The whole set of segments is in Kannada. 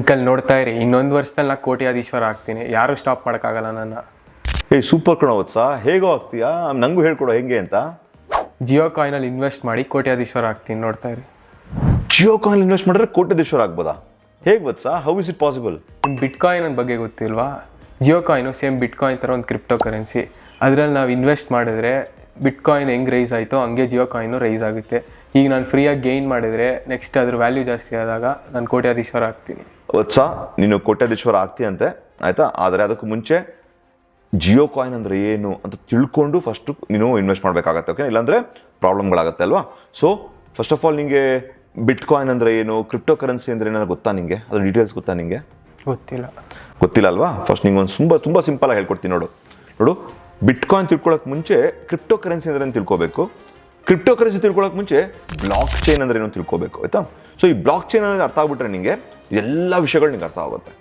ಅಂಕಲ್ ನೋಡ್ತಾ ಇರಿ. ಇನ್ನೊಂದು ವರ್ಷದಲ್ಲಿ ನಾ ಕೋಟ್ಯಾಧೀಶ್ವರ ಆಗ್ತೀನಿ. ಯಾರು ಸ್ಟಾಪ್ ಮಾಡೋಕ್ಕಾಗಲ್ಲ ನನ್ನ. ಏ ಸೂಪರ್ ಕಣ ವತ್ಸ ಹೇಗೋ ಆಗ್ತೀಯಾ? ನಂಗೂ ಹೇಳ್ಕೊಡೋ ಹೆಂಗೆ ಅಂತ. ಜಿಯೋ ಕಾಯಿನಲ್ಲಿ ಇನ್ವೆಸ್ಟ್ ಮಾಡಿ ಕೋಟ್ಯಾಧೀಶ್ವರ ಆಗ್ತೀನಿ ನೋಡ್ತಾ ಇರಿ. ಜಿಯೋ ಕಾಯಿನ್ ಇನ್ವೆಸ್ಟ್ ಮಾಡಿದ್ರೆ ಕೋಟ್ಯಾಧೀಶ್ವರ ಆಗ್ಬೋದಾ? ಹೇಗೆ ವತ್ಸ ಹೌ ಇಸ್ ಇಟ್ ಪಾಸಿಬಲ್ ನಿಮ್ಮ ಬಿಟ್ ಕಾಯಿನ್ ಬಗ್ಗೆ ಗೊತ್ತಿಲ್ವಾ? Jio coin same bitcoin ಥರ ಒಂದು ಕ್ರಿಪ್ಟೋ ಕರೆನ್ಸಿ ಅದರಲ್ಲಿ ನಾವು ಇನ್ವೆಸ್ಟ್ ಮಾಡಿದ್ರೆ ಬಿಟ್ ಕಾಯಿನ್ ಹೆಂಗೆ ರೈಸ್ ಆಯಿತೋ ಹಂಗೆ ಜಿಯೋ ಕಾಯಿನು ರೈಸ್ ಆಗುತ್ತೆ. ಈಗ ನಾನು ಫ್ರೀಯಾಗಿ ಗೇನ್ ಮಾಡಿದರೆ ನೆಕ್ಸ್ಟ್ ಅದ್ರ ವ್ಯಾಲ್ಯೂ ಜಾಸ್ತಿ ಆದಾಗ ನಾನು ಕೋಟ್ಯಾಧೀಶ್ವರ ಆಗ್ತೀನಿ. ವತ್ಸ ನೀನು ಕೋಟ್ಯಾಧೀಶ್ವರ ಆಗ್ತೀಯಂತೆ ಆಯಿತಾ? ಆದರೆ ಅದಕ್ಕೆ ಮುಂಚೆ ಜಿಯೋ ಕಾಯಿನ್ ಅಂದ್ರೆ ಏನು ಅಂತ ತಿಳ್ಕೊಂಡು ಫಸ್ಟ್ ನೀನು ಇನ್ವೆಸ್ಟ್ ಮಾಡಬೇಕಾಗತ್ತೆ ಓಕೆ ಇಲ್ಲಾಂದರೆ ಪ್ರಾಬ್ಲಮ್ಗಳಾಗತ್ತೆ ಅಲ್ವಾ? ಸೊ ಫಸ್ಟ್ ಆಫ್ ಆಲ್ ನಿಂಗೆ ಬಿಟ್ ಕಾಯಿನ್ ಅಂದ್ರೆ ಏನು ಕ್ರಿಪ್ಟೋ ಕರೆನ್ಸಿ ಅಂದ್ರೆ ಏನಾದ್ರು ಗೊತ್ತಾ ನಿಮಗೆ ಅದ್ರ ಡೀಟೇಲ್ಸ್ ಗೊತ್ತಾ ನಿಂಗೆ? ಗೊತ್ತಿಲ್ಲ. ಗೊತ್ತಿಲ್ಲ ಅಲ್ವಾ? ಫಸ್ಟ್ ನಿಂಗೆ ಒಂದು ತುಂಬ ತುಂಬ ಸಿಂಪಲ್ ಆಗಿ ಹೇಳ್ಕೊಡ್ತೀನಿ ನೋಡು. ನೋಡು ಬಿಟ್ ಕಾಯಿನ್ ತಿಳ್ಕೊಳ್ಳೋಕೆ ಮುಂಚೆ ಕ್ರಿಪ್ಟೋ ಕರೆನ್ಸಿ ಅಂದ್ರೆ ಏನು ತಿಳ್ಕೊಬೇಕು? ಕ್ರಿಪ್ಟೋ ಕರೆನ್ಸಿ ತಿಳ್ಕೊಳ್ಳೋಕೆ ಮುಂಚೆ ಬ್ಲಾಕ್ ಚೈನ್ ಅಂದ್ರೆ ಏನು ತಿಳ್ಕೊಬೇಕು ಆಯ್ತಾ? ಸೊ ಈ ಬ್ಲಾಕ್ ಚೈನ್ ಅನ್ನೋದು ಅರ್ಥ ಆಗ್ಬಿಟ್ರೆ ನಿಂಗೆ ಎಲ್ಲ ವಿಷಯಗಳು ನಿಮ್ಗೆ ಅರ್ಥ ಆಗುತ್ತೆ.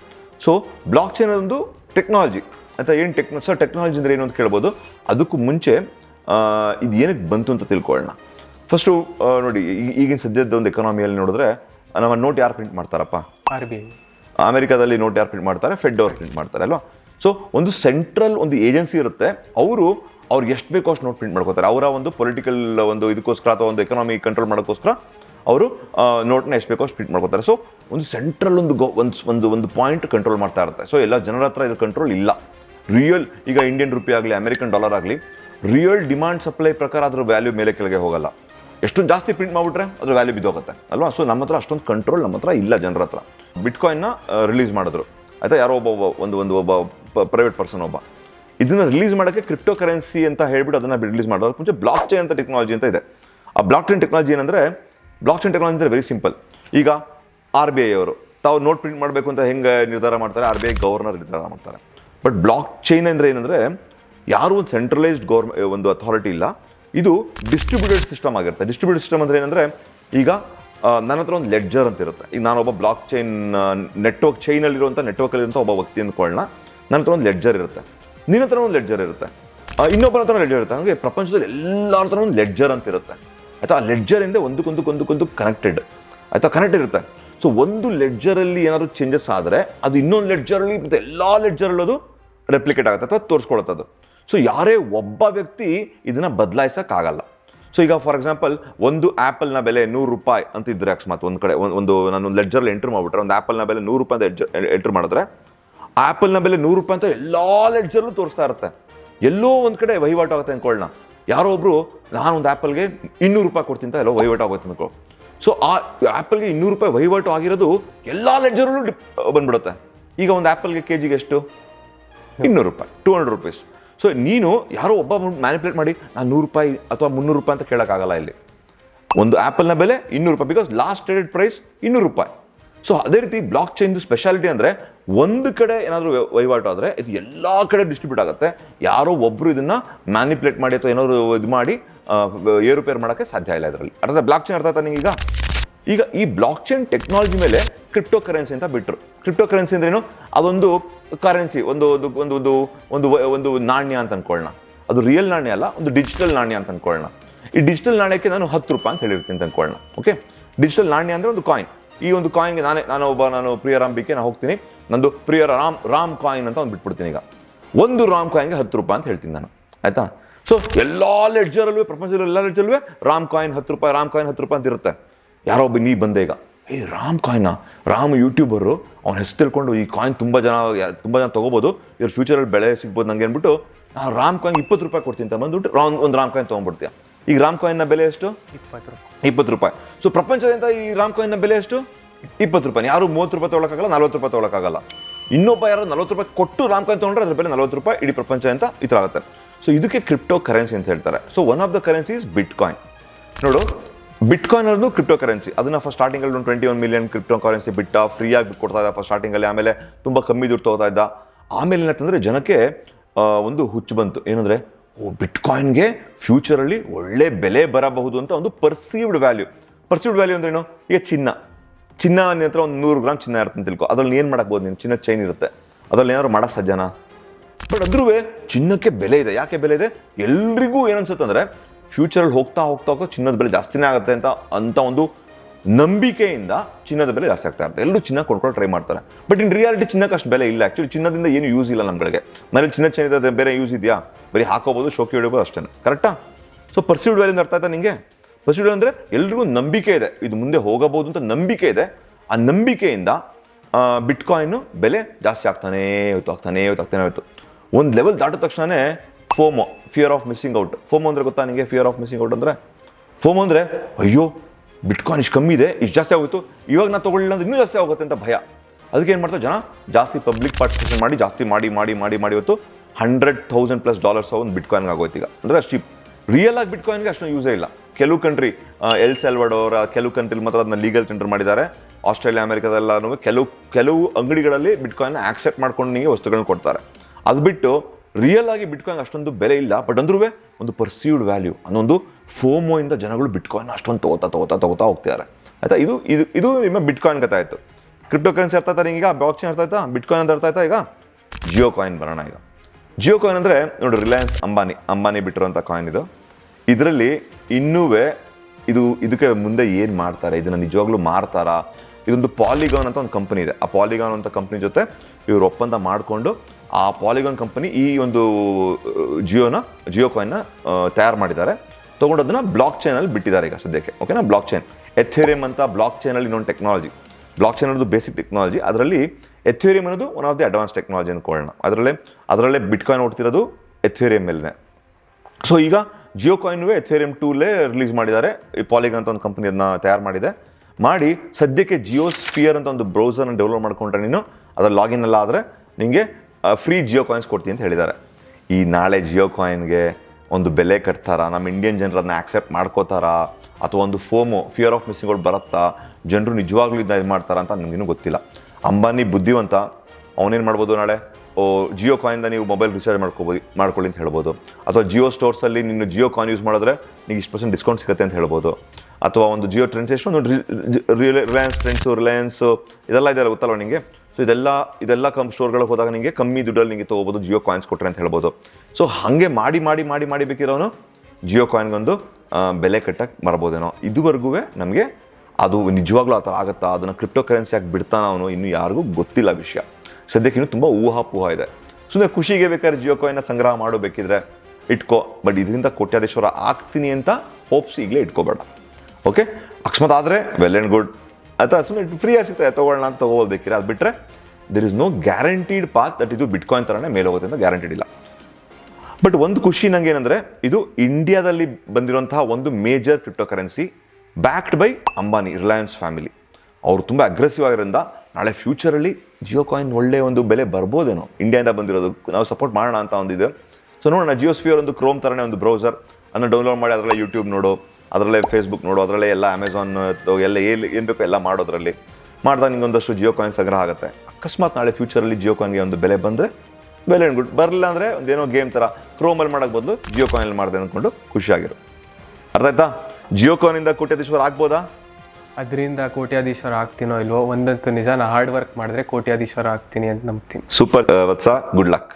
ಸೊ ಬ್ಲಾಕ್ ಚೈನ್ ಒಂದು ಟೆಕ್ನಾಲಜಿ ಅಥವಾ ಏನು ಟೆಕ್ನೋ ಸರ್ ಟೆಕ್ನಾಲಜಿ ಅಂದರೆ ಏನು ಅಂತ ಕೇಳ್ಬೋದು? ಅದಕ್ಕೂ ಮುಂಚೆ ಇದು ಏನಕ್ಕೆ ಬಂತು ಅಂತ ತಿಳ್ಕೊಳ್ಳೋಣ. ಫಸ್ಟು ನೋಡಿ ಈಗಿನ ಸದ್ಯದ ಒಂದು ಎಕನಾಮಿಯಲ್ಲಿ ನೋಡಿದ್ರೆ ನಮ್ಮ ನೋಟ್ ಯಾರು ಪ್ರಿಂಟ್ ಮಾಡ್ತಾರಪ್ಪ? ಆರ್ ಬಿ ಐ ಅಮೆರಿಕಾದಲ್ಲಿ ನೋಟ್ ಯಾರು ಪ್ರಿಂಟ್ ಮಾಡ್ತಾರೆ? ಫೆಡ್ ಅವ್ರು ಪ್ರಿಂಟ್ ಮಾಡ್ತಾರೆ ಅಲ್ವಾ? ಸೊ ಒಂದು ಸೆಂಟ್ರಲ್ ಒಂದು ಏಜೆನ್ಸಿ ಇರುತ್ತೆ. ಅವರು ಅವ್ರು ಎಷ್ಟು ಬೇಕೋ ಅಷ್ಟು ನೋಟ್ ಪ್ರಿಂಟ್ ಮಾಡ್ಕೋತಾರೆ. ಅವರ ಒಂದು ಪೊಲಿಟಿಕಲ್ ಒಂದು ಇದಕ್ಕೋಸ್ಕರ ಅಥವಾ ಒಂದು ಎಕನಾಮಿ ಕಂಟ್ರೋಲ್ ಮಾಡೋಕ್ಕೋಸ್ಕರ ಅವರು ನೋಟ್ನ ಎಷ್ಟು ಬೇಕೋ ಅಷ್ಟು ಮಾಡ್ಕೋತಾರೆ ಸೊ ಒಂದು ಸೆಂಟ್ರಲ್ ಒಂದು ಗೋ ಒಂದು ಒಂದು ಒಂದು ಪಾಯಿಂಟ್ ಕಂಟ್ರೋಲ್ ಮಾಡ್ತಾ ಇರುತ್ತೆ. ಸೊ ಎಲ್ಲ ಜನರ ಹತ್ರ ಇದು ಕಂಟ್ರೋಲ್ ಇಲ್ಲ. ರಿಯಲ್ ಈಗ ಇಂಡಿಯನ್ ರುಪಿ ಆಗಲಿ ಅಮೆರಿಕನ್ ಡಾಲರ್ ಆಗಲಿ ರಿಯಲ್ ಡಿಮಾಂಡ್ ಸಪ್ಲೈ ಪ್ರಕಾರ ಅದರ ವ್ಯಾಲ್ಯೂ ಮೇಲೆ ಕೆಳಗೆ ಹೋಗಲ್ಲ. ಎಷ್ಟೊಂದು ಜಾಸ್ತಿ ಪ್ರಿಂಟ್ ಮಾಡಿಬಿಟ್ರೆ ಅದ್ರ ವ್ಯಾಲ್ಯೂ ಬಿದ್ದೋಗುತ್ತೆ. ಅಲ್ವಾ? ಸೊ ನಮ್ಮ ಹತ್ರ ಅಷ್ಟೊಂದು ಕಂಟ್ರೋಲ್ ನಮ್ಮ ಹತ್ರ ಇಲ್ಲ ಜನರ ಹತ್ರ. ಬಿಟ್ಕಾಯಿನ್ನ ರಿಲೀಸ್ ಮಾಡಿದ್ರು. ಆಯಿತಾ? ಯಾರೋ ಒಬ್ಬ ಒಂದು ಒಂದು, ಒಬ್ಬ ಪ್ರೈವೇಟ್ ಪರ್ಸನ್ ಒಬ್ಬ. ಇದನ್ನು ರಿಲೀಸ್ ಮಾಡೋಕ್ಕೆ ಕ್ರಿಪ್ಟೋ ಕರೆನ್ಸಿ ಅಂತ ಹೇಳ್ಬಿಟ್ಟು ಅದನ್ನು ರಿಲೀಸ್ ಮಾಡೋದಕ್ಕೆ ಮುಂಚೆ ಬ್ಲಾಕ್ ಚೈನ್ ಅಂತ ಟೆಕ್ನಾಲಜಿ ಅಂತ ಇದೆ. ಆ ಬ್ಲಾಕ್ ಚೈನ್ ಟೆಕ್ನಾಲಜಿ ಏನಂದ್ರೆ ಬ್ಲಾಕ್ ಚೈನ್ ಟೆಕ್ನಾಲಜಿ ಅಂದರೆ ವೆರಿ ಸಿಂಪಲ್ ಈಗ ಆರ್ ಬಿ ಐ ಅವರು, ತಾವು ನೋಟ್ ಪ್ರಿಂಟ್ ಮಾಡಬೇಕು ಅಂತ ಹೆಂಗೆ ನಿರ್ಧಾರ ಮಾಡ್ತಾರೆ? ಆರ್ ಬಿ ಐ ಗವರ್ನರ್ ನಿರ್ಧಾರ ಮಾಡ್ತಾರೆ. ಬಟ್ ಬ್ಲಾಕ್ ಚೈನ್ ಅಂದರೆ ಏನಂದರೆ, ಯಾರು ಒಂದು ಸೆಂಟ್ರಲೈಸ್ಡ್ ಗೌರ್ಮೆ ಒಂದು ಅಥಾರಿಟಿ ಇಲ್ಲ. ಇದು ಡಿಸ್ಟ್ರಿಬ್ಯೂಟೆಡ್ ಸಿಸ್ಟಮ್ ಆಗಿರುತ್ತೆ. ಡಿಸ್ಟ್ರಿಬ್ಯೂಟೆಡ್ ಸಿಸ್ಟಮ್ ಅಂದರೆ ಏನಂದರೆ, ಈಗ ನನ್ನ ಹತ್ರ ಒಂದು ಲೆಡ್ಜರ್ ಅಂತ ಇರುತ್ತೆ. ಈಗ ನಾನೊಬ್ಬ ಬ್ಲಾಕ್ ಚೈನ್ ನೆಟ್ವರ್ಕ್ ಚೈನಲ್ಲಿರುವಂಥ ನೆಟ್ವರ್ಕಲ್ಲಿರುವಂಥ ಒಬ್ಬ ವ್ಯಕ್ತಿ ಅಂದ್ಕೊಳ್ಳೋಣ. ನನ್ನ ಹತ್ರ ಒಂದು ಲೆಡ್ಜರ್ ಇರುತ್ತೆ. ನಿನ್ನ ಹತ್ರ ಒಂದು ಲೆಡ್ಜರ್ ಇರುತ್ತೆ. ಇನ್ನೊಬ್ಬರ ಹತ್ರ ಲೆಡ್ಜರ್ ಇರುತ್ತೆ. ಹಾಗೆ ಪ್ರಪಂಚದಲ್ಲಿ ಎಲ್ಲರ ಹತ್ರ ಒಂದು ಲೆಡ್ಜರ್ ಅಂತ ಇರುತ್ತೆ. ಆಯ್ತಾ? ಆ ಲೆಡ್ಜರ್ ಇಂದ ಒಂದಕ್ಕೊಂದಕ್ಕೊಂದಕ್ಕೊಂದು ಕನೆಕ್ಟೆಡ್ ಆಯಿತಾ? ಕನೆಕ್ಟ್ ಇರುತ್ತೆ. ಸೊ ಒಂದು ಲೆಡ್ಜರಲ್ಲಿ ಏನಾದರೂ ಚೇಂಜಸ್ ಆದರೆ ಅದು ಇನ್ನೊಂದು ಲೆಡ್ಜರಲ್ಲಿ ಮತ್ತು ಎಲ್ಲ ಲೆಡ್ಜರಲ್ಲೂ ಅದು ರೆಪ್ಲಿಕೇಟ್ ಆಗುತ್ತೆ ಅಥವಾ ತೋರಿಸ್ಕೊಳುತ್ತೆ ಅದು. ಸೊ ಯಾರೇ ಒಬ್ಬ ವ್ಯಕ್ತಿ ಇದನ್ನು ಬದಲಾಯಿಸೋಕ್ಕಾಗಲ್ಲ. ಸೊ ಈಗ ಫಾರ್ ಎಕ್ಸಾಂಪಲ್ ಒಂದು ಆ್ಯಪಲ್ನ ಬೆಲೆ ನೂರು ರೂಪಾಯಿ ಅಂತ ಇದ್ದರೆ ಅಕಸ್ಮಾತ್ ಒಂದು ಕಡೆ, ಒಂದ್- ನಾನು ಒಂದು ಲೆಡ್ಜರಲ್ಲಿ ಎಂಟ್ರ್ ಮಾಡಿಬಿಟ್ರೆ ಒಂದು ಆ್ಯಪಲ್ನ ಬೆಲೆ ನೂರು ರೂಪಾಯಿ ಅಂತ ಎಂಟ್ರ್ ಮಾಡಿದ್ರೆ ಆ್ಯಪಲ್ನ ಬೆಲೆ ನೂರು ರೂಪಾಯಿ ಅಂತ ಎಲ್ಲ ಲೆಡ್ಜರ್ಲು ತೋರಿಸ್ತಾ ಇರುತ್ತೆ. ಎಲ್ಲೋ ಒಂದು ಕಡೆ ವಹಿವಾಟು ಆಗುತ್ತೆ ಅನ್ಕೊಳ್ಳೋಣ ಯಾರೋ ಒಬ್ಬರು ನಾನು ಒಂದು ಆ್ಯಪಲ್ಗೆ ಇನ್ನೂರು ರೂಪಾಯಿ ಕೊಡ್ತೀನಿ ಅಂತ ಎಲ್ಲೋ ವಹಿವಾಟು ಆಗುತ್ತೆ ಅನ್ಕೋ ಸೊ ಆ ಆ್ಯಪಲ್ಗೆ ಇನ್ನೂರು ರೂಪಾಯಿ ವಹಿವಾಟು ಆಗಿರೋದು ಎಲ್ಲ ಲೆಡ್ಜರಲ್ಲೂ ಡಿಪ್, ಬಂದ್ಬಿಡುತ್ತೆ. ಈಗ ಒಂದು ಆ್ಯಪಲ್ಗೆ ಕೆ ಜಿಗೆ ಎಷ್ಟು? ಇನ್ನೂರು ರೂಪಾಯಿ ಟೂ ಹಂಡ್ರೆಡ್ ರುಪೀಸ್ ಸೊ ನೀನು ಯಾರೋ ಒಬ್ಬ ಮ್ಯಾನಿಪುಲೇಟ್ ಮಾಡಿ, ನಾನು ನೂರು ರೂಪಾಯಿ ಅಥವಾ ಮುನ್ನೂರು ರೂಪಾಯಿ ಅಂತ ಕೇಳೋಕ್ಕಾಗಲ್ಲ ಇಲ್ಲಿ. ಒಂದು ಆ್ಯಪಲ್ನ ಬೆಲೆ ಇನ್ನೂರು ರೂಪಾಯಿ ಬಿಕಾಸ್ ಲಾಸ್ಟ್ ಟ್ರೇಡೆಡ್ ಪ್ರೈಸ್ ಇನ್ನೂರು ರೂಪಾಯಿ. ಸೊ ಅದೇ ರೀತಿ ಬ್ಲಾಕ್ ಚೈನ್ದು ಸ್ಪೆಷಾಲಿಟಿ ಅಂದರೆ ಒಂದು ಕಡೆ ಏನಾದರೂ ವಹಿವಾಟು ಆದರೆ ಇದು ಎಲ್ಲ ಕಡೆ ಡಿಸ್ಟ್ರಿಬ್ಯೂಟ್ ಆಗುತ್ತೆ. ಯಾರೋ ಒಬ್ಬರು ಇದನ್ನು ಮ್ಯಾನಿಪ್ಯುಲೇಟ್ ಮಾಡಿ ಅಥವಾ ಏನಾದರೂ ಇದು ಮಾಡಿ ಏರುಪೇರು ಮಾಡೋಕ್ಕೆ ಸಾಧ್ಯ ಇಲ್ಲ ಇದರಲ್ಲಿ. ಅರ್ಥ ಬ್ಲಾಕ್ ಚೈನ್ ಅರ್ಥ ಈಗ ಈಗ ಈ ಬ್ಲಾಕ್ ಚೈನ್ ಟೆಕ್ನಾಲಜಿ ಮೇಲೆ ಕ್ರಿಪ್ಟೋ ಕರೆನ್ಸಿ ಅಂತ ಬಿಟ್ಟರು ಕ್ರಿಪ್ಟೋ ಕರೆನ್ಸಿ ಅಂದ್ರೇನು ಅದೊಂದು ಕರೆನ್ಸಿ ಒಂದು ಒಂದು ಒಂದು ಒಂದು ಒಂದು ಒಂದು ನಾಣ್ಯ ಅಂತ ಅಂದ್ಕೊಳ್ಳೋಣ ಅದು ರಿಯಲ್ ನಾಣ್ಯ ಅಲ್ಲ, ಒಂದು ಡಿಜಿಟಲ್ ನಾಣ್ಯ ಅಂತ ಅಂದ್ಕೊಳ್ಳೋಣ ಈ ಡಿಜಿಟಲ್ ನಾಣ್ಯಕ್ಕೆ ನಾನು ಹತ್ತು ರೂಪಾಯಿ ಅಂತ ಹೇಳಿರ್ತೀನಿ ಅಂತ ಅಂದ್ಕೊಳ್ಳೋಣ ಓಕೆ ಡಿಜಿಟಲ್ ನಾಣ್ಯ ಅಂದರೆ ಒಂದು ಕಾಯಿನ್ ಈ ಒಂದು ಕಾಯಿನ್ಗೆ ನಾನೇ, ನಾನು ಒಬ್ಬ, ನಾನು ಪ್ರಿಯರಾಂಬಿಕೆ ನಾನು ಹೋಗ್ತೀನಿ. ನಂದು ಪ್ರಿಯ ರಾಮ್ ರಾಮ್ ಕಾಯಿನ್ ಅಂತ ಒಂದು ಬಿಟ್ಬಿಡ್ತೀನಿ ಈಗ. ಒಂದು ರಾಮ್ ಕಾಯಿನ್ಗೆ ಹತ್ತು ರೂಪಾಯಿ ಅಂತ ಹೇಳ್ತೀನಿ ನಾನು. ಆಯ್ತಾ? ಸೊ ಎಲ್ಲ ಲೆಡ್ಜರಲ್ಲೂ ಪ್ರಪಂಚದಲ್ಲಿ ಎಲ್ಲ ಲೆಡ್ಜರಲ್ಲೂ ರಾಮ್ ಕಾಯಿನ್ ಹತ್ತು ರೂಪಾಯಿ ರಾಮ್ ಕಾಯಿನ್ ಹತ್ತು ರೂಪಾಯಿ ಅಂತ ಇರುತ್ತೆ. ಯಾರೋ ಒಬ್ಬ ನೀ ಬಂದೆ ಈಗ. ಏ ರಾಮ್ ಕಾಯಿನ ರಾಮ್ ಯೂಟ್ಯೂಬರು ಅವ್ನ ಹೆಸರು ತಿಳ್ಕೊಂಡು ಈ ಕಾಯಿನ್ ತುಂಬ ಜನ ತುಂಬ ಜನ ತೊಗೋಬೋದು. ಇವ್ರ ಫ್ಯೂಚರಲ್ಲಿ ಬೆಳೆ ಸಿಗ್ಬೋದು ನಂಗೆ ಅಂದ್ಬಿಟ್ಟು ನಾನು ರಾಮ್ ಕಾಯಿನ್ ಇಪ್ಪತ್ತು ರೂಪಾಯಿ ಕೊಡ್ತೀನಿ ಅಂತ ಬಂದ್ಬಿಟ್ಟು ರಾಮ್ ಒಂದು ರಾಮ್ ಕಾಯಿನ್ ತೊಗೊಂಡ್ಬಿಡ್ತೀಯ. ಈಗ ರಾಮ್ ಕಾಯಿನ್ನ ಬೆಲೆ ಎಷ್ಟು? ಇಪ್ಪತ್ತು ರೂಪಾಯಿ. ಇಪ್ಪತ್ತು ರೂಪಾಯಿ. ಸೊ ಪ್ರಪಂಚದಿಂದ ಈ ರಾಮ್ ಕಾಯಿನ್ನ ಬೆಲೆ ಎಷ್ಟು? ಇಪ್ಪತ್ತು ರೂಪಾಯಿ. ಯಾರು ಮೂವತ್ತು ರೂಪಾಯಿ ತೊಗೊಳಕ್ಕಾಗಲ್ಲ, ನಲ್ವತ್ತು ರೂಪಾಯಿ ತೊಗೊಳಕ್ಕಾಗಲ್ಲ. ಇನ್ನೊಬ್ಬ ಯಾರು ನಲ್ವತ್ತು ರೂಪಾಯಿ ಕೊಟ್ಟು ರಾಮ್ ಕಾಯಿನ್ ತೊಗೊಂಡ್ರೆ ಅದ್ರ ಬೆಲೆ ನಲ್ವತ್ತು ರೂಪಾಯಿ ಇಡೀ ಪ್ರಪಂಚ ಅಂತ ಈ ಥರ ಆಗುತ್ತೆ. ಸೊ ಇದಕ್ಕೆ ಕ್ರಿಪ್ಟೋ ಕರೆನ್ಸಿ ಅಂತ ಹೇಳ್ತಾರೆ. So one of the currency is bitcoin ನೋಡು ಬಿಟ್ ಕಾಯಿನ್ ಅನ್ನೋದು ಕ್ರಿಪ್ಟೋ ಕರೆನ್ಸಿ ಅದನ್ನ ಫಸ್ಟ್ ಸ್ಟಾರ್ಟಿಂಗ್ ಅಲ್ಲಿ ಒಂದು twenty one million cryptocurrency ಬಿಟ್ಟ ಫ್ರೀ ಆಗಿ ಕೊಡ್ತಾ ಇದ್ದ ಫಸ್ಟ್ ಸ್ಟಾರ್ಟಿಂಗ್ ಅಲ್ಲಿ, ಆಮೇಲೆ ತುಂಬಾ ಕಮ್ಮಿ ದುಡ್ಡು ತಗೋತಾ ಇದ್ದ. ಆಮೇಲೆ ಏನಂತಂದ್ರೆ ಜನಕ್ಕೆ ಒಂದು ಹುಚ್ಚು ಬಂತು. ಏನಂದ್ರೆ, ಓ ಬಿಟ್ ಕಾಯಿನ್ಗೆ ಫ್ಯೂಚರಲ್ಲಿ ಒಳ್ಳೆ ಬೆಲೆ ಬರಬಹುದು ಅಂತ ಒಂದು ಪರ್ಸೀವ್ಡ್ ವ್ಯಾಲ್ಯೂ ಪರ್ಸೀವ್ಡ್ ವ್ಯಾಲ್ಯೂ ಅಂದ್ರೇನು ಈಗ ಚಿನ್ನ. ಚಿನ್ನ ನಿನ್ನ ಹತ್ರ ಒಂದು ನೂರು ಗ್ರಾಮ್ ಚಿನ್ನ ಇರುತ್ತೆ ಅಂತ ತಿಳ್ಕೊ. ಅದ್ರಲ್ಲಿ ಏನು ಮಾಡಕ್ಬೋದು ನೀನು ಚಿನ್ನ ಚೈನ್ ಇರುತ್ತೆ. ಅದ್ರಲ್ಲಿ ಏನಾದ್ರು ಮಾಡೋ ಸಜ್ಜನ ಬಟ್ ಅದ್ರೂ ಚಿನ್ನಕ್ಕೆ ಬೆಲೆ ಇದೆ. ಯಾಕೆ ಬೆಲೆ ಇದೆ? ಎಲ್ರಿಗೂ ಏನನ್ಸುತ್ತೆ ಅಂದ್ರೆ ಫ್ಯೂಚರಲ್ಲಿ ಹೋಗ್ತಾ ಹೋಗ್ತಾ ಹೋಗ್ತಾ ಚಿನ್ನದ ಬೆಲೆ ಜಾಸ್ತಿನೇ ಆಗುತ್ತೆ ಅಂತ ಅಂತ ಒಂದು ನಂಬಿಕೆಯಿಂದ ಚಿನ್ನದ ಬೆಲೆ ಜಾಸ್ತಿ ಆಗ್ತಾ ಇರುತ್ತೆ. ಎಲ್ಲರೂ ಚಿನ್ನ ಕೊಂಡ್ಕೊಂಡು ಟ್ರೈ ಮಾಡ್ತಾರೆ. ಬಟ್ ಇನ್ ರಿಯಾಲಿಟಿ ಚಿನ್ನಕ್ಕೆ ಅಷ್ಟು ಬೆಲೆ ಇಲ್ಲ. ಆ್ಯಕ್ಚುಲಿ ಚಿನ್ನದಿಂದ ಏನು ಯೂಸ್ ಇಲ್ಲ ನಮ್ಗಳಿಗೆ. ಮನೇಲಿ ಚಿನ್ನ ಚಿನ್ನದ ಬೇರೆ ಯೂಸ್ ಇದೆಯಾ? ಬರೀ ಹಾಕೋಬೋದು, ಶೋಕಿ ಹಿಡಿಬೋದು ಅಷ್ಟೇ ಕರೆಕ್ಟಾ ಸೊ ಪರ್ಸೀವ್ಡ್ ವ್ಯಾಲ್ಯೂ ಅರ್ಥ ಆಯ್ತಾ ನಿಮಗೆ ಪರ್ಸೀವ್ಡ್ ಅಂದರೆ ಎಲ್ರಿಗೂ ನಂಬಿಕೆ ಇದೆ. ಇದು ಮುಂದೆ ಹೋಗಬಹುದು ಅಂತ ನಂಬಿಕೆ ಇದೆ. ಆ ನಂಬಿಕೆಯಿಂದ ಬಿಟ್ಕಾಯಿನ್ ಬೆಲೆ ಜಾಸ್ತಿ ಆಗ್ತಾನೇ ಹೋಯ್ತು ಆಗ್ತಾನೇ ಹೋಯ್ತು, ಆಗ್ತಾನೆ ಹೋಯ್ತು. ಒಂದು ಲೆವೆಲ್ ದಾಟಿದ ತಕ್ಷಣವೇ FOMO fear of missing out FOMO ಅಂದರೆ ಗೊತ್ತಾ ನಿಮಗೆ ಫಿಯರ್ ಆಫ್ ಮಿಸ್ಸಿಂಗ್ ಔಟ್ ಅಂದರೆ? ಫೋಮೋ ಅಂದರೆ, ಅಯ್ಯೋ ಬಿಟ್ಕಾಯಿನ್ ಇಷ್ಟು ಕಮ್ಮಿ ಇದೆ, ಇಷ್ಟು ಜಾಸ್ತಿ ಆಗೋಯ್ತು, ಇವಾಗ ನಾ ತೊಗೊಳ್ಳಿಲ್ಲ ಅಂದ್ರೆ ಇನ್ನೂ ಜಾಸ್ತಿ ಆಗುತ್ತೆ ಅಂತ ಭಯ. ಅದಕ್ಕೆ ಏನು ಮಾಡ್ತಾರೆ ಜನ? ಜಾಸ್ತಿ ಪಬ್ಲಿಕ್ ಪಾರ್ಟಿಸಿಪೇಷನ್ ಮಾಡಿ, ಜಾಸ್ತಿ ಮಾಡಿ ಮಾಡಿ ಮಾಡಿ ಮಾಡಿ ಇವತ್ತು ಹಂಡ್ರೆಡ್ ತೌಸಂಡ್ ಪ್ಲಸ್ ಡಾಲರ್ಸ್ ಒಂದು ಬಿಟ್ಕಾಯಿನ್ಗೆ ಆಗೋಯ್ತು ಈಗ. ಅಂದರೆ ಅಷ್ಟು ರಿಯಲ್ ಆಗಿ ಬಿಟ್ಕಾಯಿನ್ಗೆ ಅಷ್ಟೊಂದು ಯೂಸೇ ಇಲ್ಲ. ಕೆಲವು ಕಂಟ್ರಿ ಎಲ್ ಸೆಲ್ವಡೋರ್ ಕೆಲವು ಕಂಟ್ರಿಲಿ ಮಾತ್ರ ಅದನ್ನ ಲೀಗಲ್ ಟೆಂಡರ್ ಮಾಡಿದ್ದಾರೆ. ಆಸ್ಟ್ರೇಲಿಯಾ, ಅಮೆರಿಕಾದೆಲ್ಲನೂ ಕೆಲವು ಕೆಲವು ಅಂಗಡಿಗಳಲ್ಲಿ ಬಿಟ್ಕಾಯಿನ್ ಆಕ್ಸೆಪ್ಟ್ ಮಾಡ್ಕೊಂಡು ನಿಮಗೆ ವಸ್ತುಗಳನ್ನ ಕೊಡ್ತಾರೆ. ಅದು ಬಿಟ್ಟು ರಿಯಲ್ ಆಗಿ ಬಿಟ್ಕಾಯಿನ್ ಅಷ್ಟೊಂದು ಬೆಲೆ ಇಲ್ಲ ಬಟ್ ಅಂದ್ರೂ ಒಂದು ಪರ್ಸೀವ್ಡ್ ವ್ಯಾಲ್ಯೂ ಅನ್ನೊಂದು ಫೋಮೋ ಇಂದ ಜನಗಳು ಬಿಟ್ಕಾಯಿನ್ ಅಷ್ಟೊಂದು ತಗೋತಾ ತಗೋತಾ ತಗೋತಾ ಹೋಗ್ತಿದ್ದಾರೆ. ಆಯ್ತಾ? ಇದು ಇದು ಇದು ನಿಮ್ಮ ಬಿಟ್ಕಾಯಿನ್ ಕಥೆ ಆಯ್ತು. ಕ್ರಿಪ್ಟೋ ಕರೆನ್ಸಿ ಅರ್ಥ ಆಯ್ತಾ ಈಗ ಬ್ಲಾಕ್ ಚೇನ್ ಅರ್ಥ ಆಯ್ತಾ? ಬಿಟ್ಕಾಯಿನ್ ಅಂತ ಅರ್ಥ ಆಯ್ತಾ ಈಗ? ಜಿಯೋ ಕಾಯಿನ್ ಬರೋಣ ಈಗ. ಜಿಯೋ ಕಾಯಿನ್ ಅಂದರೆ, ನೋಡಿ ರಿಲಯನ್ಸ್ ಅಂಬಾನಿ ಅಂಬಾನಿ ಬಿಟ್ಟಿರುವಂಥ ಕಾಯಿನ್ ಇದು. ಇದರಲ್ಲಿ ಇನ್ನೂ ಇದು ಇದಕ್ಕೆ ಮುಂದೆ ಏನು ಮಾಡ್ತಾರೆ? ಇದನ್ನು ನಿಜವಾಗ್ಲೂ ಮಾರ್ತಾರಾ? ಇದೊಂದು ಪಾಲಿಗಾನ್ ಅಂತ ಒಂದು ಕಂಪನಿ ಇದೆ. ಆ ಪಾಲಿಗಾನ್ ಅಂತ ಕಂಪ್ನಿ ಜೊತೆ ಇವರು ಒಪ್ಪಂದ ಮಾಡಿಕೊಂಡು ಆ ಪಾಲಿಗಾನ್ ಕಂಪನಿ ಈ ಒಂದು ಜಿಯೋನ ಜಿಯೋ ಕಾಯಿನ್ನ ತಯಾರು ಮಾಡಿದ್ದಾರೆ. ತೊಗೊಂಡು ಅದನ್ನು ಬ್ಲಾಕ್ ಚೈನಲ್ಲಿ ಬಿಟ್ಟಿದ್ದಾರೆ ಈಗ ಸದ್ಯಕ್ಕೆ. ಓಕೆನಾ ಬ್ಲಾಕ್ ಚೈನ್ ಎಥೇರಿಯಂ ಅಂತ ಬ್ಲಾಕ್ ಚೈನಲ್ಲಿ ಇನ್ನೊಂದು ಟೆಕ್ನಾಲಜಿ ಬ್ಲಾಕ್ ಚೈನ್ ಅನ್ನೋದು ಬೇಸಿಕ್ ಟೆಕ್ನಾಲಜಿ ಅದರಲ್ಲಿ ಎಥೇರಿಯಂ ಅನ್ನೋದು one of the advance technology ಅನ್ಕೊಳ್ಳೋಣ. ಅದರಲ್ಲೇ ಅದರಲ್ಲೇ ಬಿಟ್ಕಾಯಿನ್ ಓಡ್ತಿರೋದು ಎಥೇರಿಯಂ ಮೇಲೇ ಸೊ ಈಗ ಜಿಯೋ ಕಾಯಿನ್ವೇ ಎಥೇರಿಯಂ ಟೂಲೇ ರಿಲೀಸ್ ಮಾಡಿದ್ದಾರೆ. ಈ ಪಾಲಿಗ್ ಅಂತ ಒಂದು ಕಂಪನಿ ಅದನ್ನ ತಯಾರು ಮಾಡಿದೆ. ಮಾಡಿ ಸದ್ಯಕ್ಕೆ ಜಿಯೋ ಸ್ಪಿಯರ್ ಅಂತ ಒಂದು ಬ್ರೌಸರ್ನ ಡೆವಲಪ್ ಮಾಡ್ಕೊಂಡ್ರೆ ನೀನು ಅದರ ಲಾಗಿನ್ ಎಲ್ಲ ಆದರೆ ನಿಮಗೆ ಫ್ರೀ ಜಿಯೋ ಕಾಯಿನ್ಸ್ ಕೊಡ್ತೀನಿ ಅಂತ ಹೇಳಿದ್ದಾರೆ. ಈ ನಾಳೆ ಜಿಯೋ ಕಾಯಿನ್ಗೆ ಒಂದು ಬೆಲೆ ಕಟ್ತಾರಾ? ನಮ್ಮ ಇಂಡಿಯನ್ ಜನರು ಅದನ್ನ ಆಕ್ಸೆಪ್ಟ್ ಮಾಡ್ಕೋತಾರಾ? ಅಥವಾ ಒಂದು ಫೋಮು ಫಿಯರ್ ಆಫ್ ಮಿಸ್ಸಿಂಗ್ಗಳು ಬರುತ್ತಾ? ಜನರು ನಿಜವಾಗ್ಲೂ ಇದನ್ನ ಇದು ಮಾಡ್ತಾರಾ ಅಂತ ನಿಮಗೇನು ಗೊತ್ತಿಲ್ಲ. ಅಂಬಾನಿ ಬುದ್ಧಿವಂತ, ಅವನೇನು ಮಾಡ್ಬೋದು ನಾಳೆ? ಜಿಯೋ ಕಾಯಿಂದ ನೀವು ಮೊಬೈಲ್ ರಿಚಾರ್ಜ್ ಮಾಡ್ಕೋಬೋದು ಮಾಡ್ಕೊಳ್ಳಿ ಅಂತ ಹೇಳ್ಬೋದು. ಅಥವಾ ಜಿಯೋ ಸ್ಟೋರ್ಸಲ್ಲಿ ನೀನು ಜಿಯೋ ಕಾಯಿನ್ ಯೂಸ್ ಮಾಡಿದ್ರೆ ನಿಮಗೆ ಇಷ್ಟು ಪರ್ಸೆಂಟ್ ಡಿಸ್ಕೌಂಟ್ ಸಿಗುತ್ತೆ ಅಂತ ಹೇಳ್ಬೋದು. ಅಥವಾ ಒಂದು ಜಿಯೋ ಟ್ರೆಂಡ್ಸ್ ಒಂದು ರಿಲಯನ್ಸ್ ಟ್ರೆಂಡ್ಸು ರಿಲಯನ್ಸು ಇದೆಲ್ಲ ಇದೆಲ್ಲ ಗೊತ್ತಲ್ಲ ನಿಮಗೆ ಸೊ ಇದೆಲ್ಲ ಇದೆಲ್ಲ ಕಮ್ ಸ್ಟೋರ್ಗಳಿಗೆ ಹೋದಾಗ ನಿಮಗೆ ಕಮ್ಮಿ ದುಡ್ಡಲ್ಲಿ ನಿಮಗೆ ತೊಗೋಬೋದು ಜಿಯೋ ಕಾಯಿನ್ಸ್ ಕೊಟ್ಟರೆ ಅಂತ ಹೇಳ್ಬೋದು. ಸೊ ಹಾಗೆ ಮಾಡಿ ಮಾಡಿ ಮಾಡಿ ಮಾಡಿ ಬೇಕಿರೋನು ಜಿಯೋ ಕಾಯಿನ್ಗೊಂದು ಬೆಲೆ ಕಟ್ಟಕ್ಕೆ ಬರ್ಬೋದೇನೋ ಇದುವರೆಗೂ ನಮಗೆ ಅದು ನಿಜವಾಗ್ಲೂ ಆ ಥರ ಆಗುತ್ತಾ? ಅದನ್ನು ಕ್ರಿಪ್ಟೋ ಕರೆನ್ಸಿ ಆಗಿ ಬಿಡ್ತಾನ ಅವನು ಇನ್ನೂ ಯಾರಿಗೂ ಗೊತ್ತಿಲ್ಲ ವಿಷಯ. ಸದ್ಯಕ್ಕೆ ಇನ್ನೂ ತುಂಬ ಊಹಾಪೂಹ ಇದೆ. ಸುಮ್ಮನೆ ಖುಷಿಗೆ ಬೇಕಾದ್ರೆ ಜಿಯೋ ಕಾಯಿನ್ನ ಸಂಗ್ರಹ ಮಾಡಬೇಕಿದ್ರೆ ಇಟ್ಕೋ, ಬಟ್ ಇದರಿಂದ ಕೋಟ್ಯಾಧೀಶ್ವರ ಆಗ್ತೀನಿ ಅಂತ ಹೋಪ್ಸ್ ಈಗಲೇ ಇಟ್ಕೋಬೇಡ. ಓಕೆ ಅಕಸ್ಮಾತ್ ಆದರೆ ವೆಲ್ ಆ್ಯಂಡ್ ಗುಡ್ ಅಥವಾ ಸುಮ್ಮನೆ ಫ್ರೀ ಸಿಗ್ತದೆ ತೊಗೊಳ್ಳೋಣ ಅಂತ ತೊಗೋಬೋದು ಬೇಕಿದ್ರೆ ಅದು ಬಿಟ್ಟರೆ there is no guaranteed path that ಇದು ಬಿಟ್ಕಾಯಿನ್ ಥರನೇ ಮೇಲೆ ಹೋಗುತ್ತೆ ಅಂತ ಗ್ಯಾರಂಟಿಡ್ ಇಲ್ಲ. ಬಟ್ ಒಂದು ಖುಷಿ ನಂಗೆ ಏನಂದರೆ ಇದು ಇಂಡಿಯಾದಲ್ಲಿ ಬಂದಿರುವಂತಹ ಒಂದು major crypto currency backed by Ambani Reliance family ಅವರು ತುಂಬ ಅಗ್ರೆಸಿವ್ ಆಗಿರೋದ್ರಿಂದ ನಾಳೆ ಫ್ಯೂಚರಲ್ಲಿ ಜಿಯೋ ಕಾಯಿನ್ ಒಳ್ಳೆ ಒಂದು ಬೆಲೆ ಬರ್ಬೋದೇನೋ? ಇಂಡಿಯಾದಿಂದ ಬಂದಿರೋದು. ನಾವು ಸಪೋರ್ಟ್ ಮಾಡೋಣ ಅಂತ ಒಂದಿದೆ. ಸೊ ನೋಡೋಣ ಜಿಯೋ ಸ್ಫಿಯರ್ ಒಂದು ಕ್ರೋಮ್ ಥರನೇ ಒಂದು ಬ್ರೌಸರ್ ಅನ್ನು ಡೌನ್ಲೋಡ್ ಮಾಡಿ, ಅದರಲ್ಲೇ ಯೂಟ್ಯೂಬ್ ನೋಡು. ಅದರಲ್ಲೇ ಫೇಸ್ಬುಕ್ ನೋಡು. ಅದರಲ್ಲೇ ಎಲ್ಲ ಅಮೆಝಾನ್ ಎಲ್ಲ ಏನು ಏನು ಬೇಕೋ ಎಲ್ಲ ಮಾಡೋದ್ರಲ್ಲಿ ಮಾಡಿದಾಗ ನಿಂಗೆ ಒಂದಷ್ಟು ಜಿಯೋ ಕಾಯಿನ್ ಸಂಗ್ರಹ ಆಗುತ್ತೆ. ಅಕಸ್ಮಾತ್ ನಾಳೆ ಫ್ಯೂಚರಲ್ಲಿ ಜಿಯೋ ಕಾಯಿನ್ಗೆ ಒಂದು ಬೆಲೆ ಬಂದರೆ ಬೆಲೆ ಗುಡ್? ಬರಲಿಲ್ಲ ಅಂದರೆ ಒಂದೇನೋ ಗೇಮ್ ಥರ ಕ್ರೋಮಲ್ಲಿ ಮಾಡೋಕ್ಕೆ ಬದಲು ಜಿಯೋ ಕಾಯಿನಲ್ಲಿ ಮಾಡಿದೆ ಅಂದ್ಕೊಂಡು ಖುಷಿಯಾಗಿರು. ಅರ್ಥ ಆಯ್ತಾ? ಜಿಯೋ ಕಾಯಿನಿಂದ ಕೋಟ್ಯಾಧೀಶ್ವರ ಆಗ್ಬೋದಾ? ಅದರಿಂದ ಕೋಟ್ಯಾಧೀಶ್ವರ ಆಗ್ತೀನೋ ಇಲ್ವೋ, ಒಂದಂತೂ ನಿಜ, ನಾ ಹಾರ್ಡ್ ವರ್ಕ್ ಮಾಡಿದ್ರೆ ಕೋಟ್ಯಾಧೀಶ್ವರ ಆಗ್ತೀನಿ ಅಂತ ನಂಬ್ತೀನಿ. ಸೂಪರ್ ವತ್ಸ ಗುಡ್ ಲಕ್